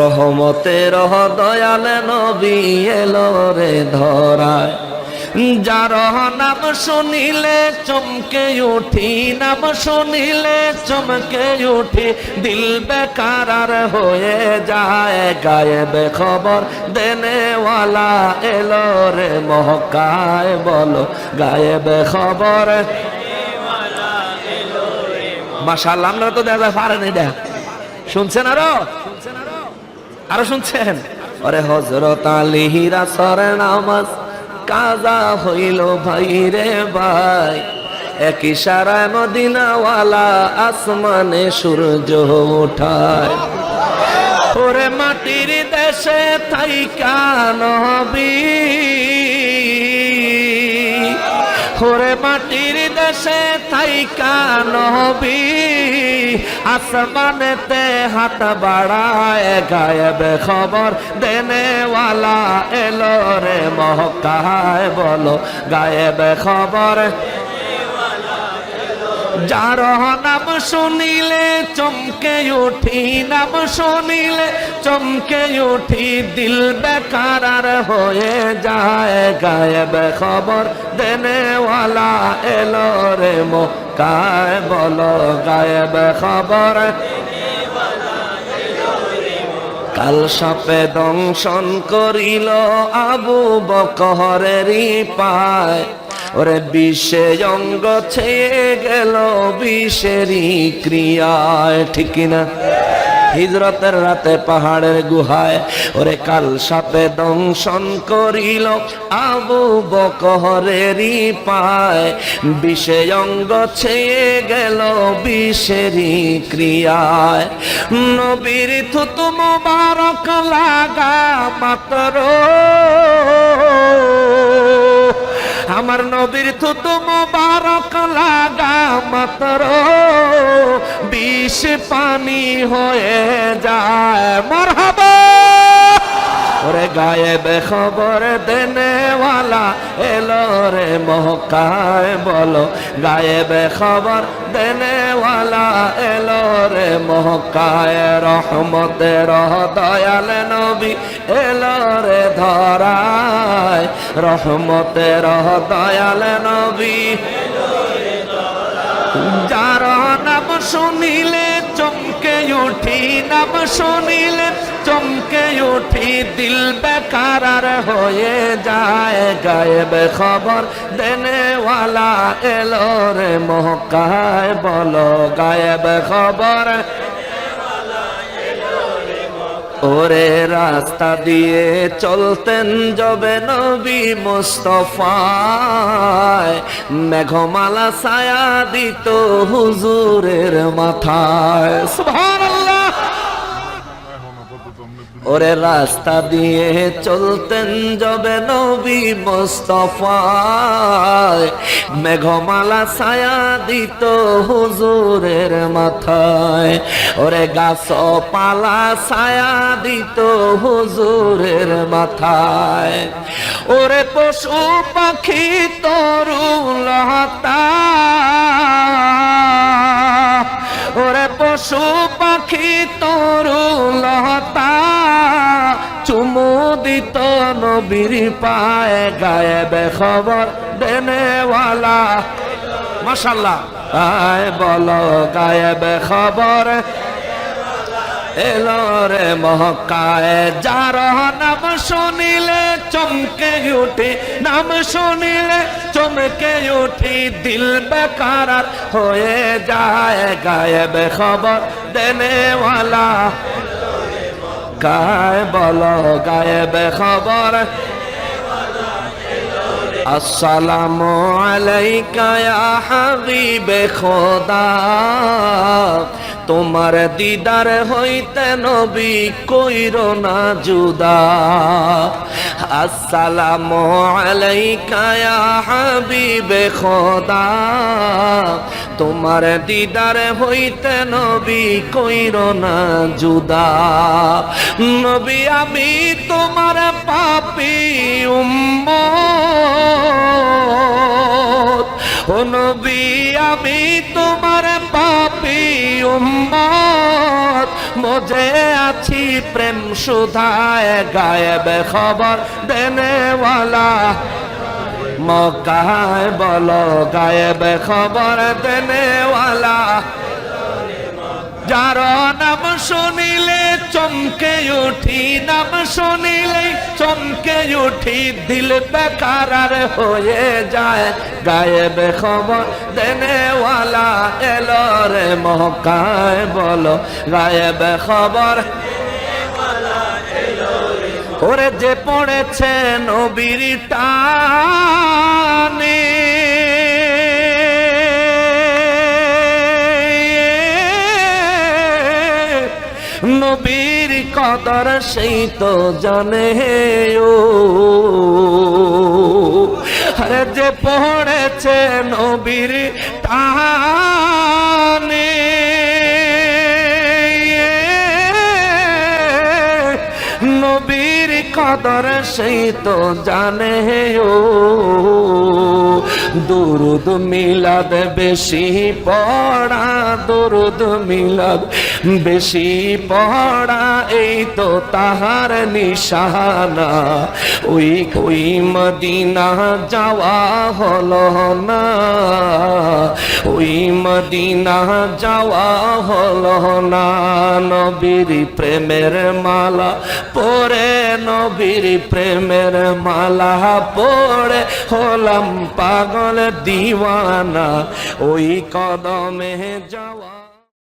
রহমতে রহ দয়ালে নবী এলো রে ধরায়। যার নাম শুনিলে চমকে উঠি, নাম শুনিলে চমকে উঠি, দিল বেকার হয়ে যায়, গায়েবে খবর দেনেওয়ালা এলো রে মহকায় বলো, গায়েবে খবর মাশাল্লাহ আমরা তো দেখা পারেন এটা শুনছেন আরও? আরও শুনছেন? আরে হজরত আলিহিরা সরে নামাজ, কাজা হইল ভাই রে ভাই। এক ইশারায় মদিনাওয়ালা আসমানে সূর্য উঠায়। ওরে মাটির দেশে থাইকা নবী। ওরে মাটির দেশে থাইকা নহবি আসমানেতে হাত বাড়ায় গায়েব খবর, দেনেওয়ালা এলো রে মহকায় বলো গায়েব খবর। যার নাম শুনিলে চমকে উঠি, নাম শুনিলে চমকে উঠি, দিল বেকার হয়ে যায় গায়েব খবর। দেনেওয়ালা এলো রে মো কায় বলো গায়েব খবর। কাল সাপে দংশন করিল আবু বকহরেরই পায় ওরে বিষে অঙ্গ ছেয়ে গেল বিষেরই ক্রিয়ায় ঠিক কিনা হিজরতের রাতে পাহাড়ের গুহায় ওরে কাল সাপে দংশন করিল আবু বকহরেরই পায়। বিষে অঙ্গ ছেয়ে গেল বিষেরই ক্রিয়ায় নবীর থুতু মুবারক লাগা মাত্র। আমার নবীর থুতু মোবারক লাগা মাত্র। বিষ পানি হয়ে যায়। মরহাবা। ওরে গায়েব খবর দেনেওয়ালা এলো রে মহকায় বলো। গায়েব খবর দেনেওয়ালা এলো রে মহকায় রহমতের রহ, দয়াল নবী এলো রে ধরায়। রহমতের রহ, দয়াল নবী। যার নাম শুনিলে উঠি নাম শুনিলে চমকে উঠি, দিল বেকার হয়ে যায় গায়েব খবর। দেনেওয়ালা এলো রে মহকায় বলো গায়েব খবর। ওরে রাস্তা দিয়ে চলতেন যবে নবী মুস্তফায়। মেঘমালা ছায়া দিত হুজুরের মাথায়। ওরে রাস্তা দিয়ে চলতেন যবে নবী মোস্তফায়। মেঘমালা ছায়া দিত হুজুরের মাথায়। ওরে গাছ পালা ছায়া দিত হুজুরের মাথায়। ওরে পশু পাখি তরুলতা ওরে পশু পাখি তরুলতা চুমু দিত নবীর পায়ে, গায়েব খবর দেনেওয়ালা। মাশাল্লাহ। আয় বলো, গায়েব খবর এলো রে মহকায় যার নাম শুনিলে চমকে উঠি, নাম শুনিলে চমকে উঠি, দিল বেকার হয়ে যায়, গায়েব খবর দেনেওয়ালা। গায়ে বলো গায়েব খবর আসসালামু আলাইকা ইয়া খোদা। তোমার দিদার হইতে নবী কইর না জুদা। আসসালামু আলাইকা ইয়া খোদা। তোমার দিদার হইতে নবী কইর না জুদা। নবী, আমি তোমার পাপি উম্মত। ও নবী, আমি তোমার পাপি উম্মত। মজে আছি প্রেম সুধায়, গায়েব খবর দেনেওয়ালা। মকায় বলো, গায়েব খবর দেনেওয়ালা। যার নাম শুনিলে চমকে উঠি, নাম শুনিলে চমকে উঠি, দিল বেকার হয়ে যায়। গায়েব খবর দেনেওয়ালা এলো রে মহকায় বলো, গায়েব খবর ওরে যে পড়েছে নবীর টানে। নবীর কদর সেই তো জানে ও। আরে যে পড়েছে নবীর টানে। কদর সেই তো জানে ও। দুরুদ মিলাদ, বেশি পড়া দুরুদ মিলাদ, বেশি পড়া এই তো তাহার নিশানা। ওই ওই মদিনা যাওয়া হলো না, ওই মদিনা যাওয়া হলো না। নবীর প্রেমের মালা পরে, নবীর প্রেমের মালা পরে হলাম পাগল দিওয়ানা ওই কদমে যাওয়া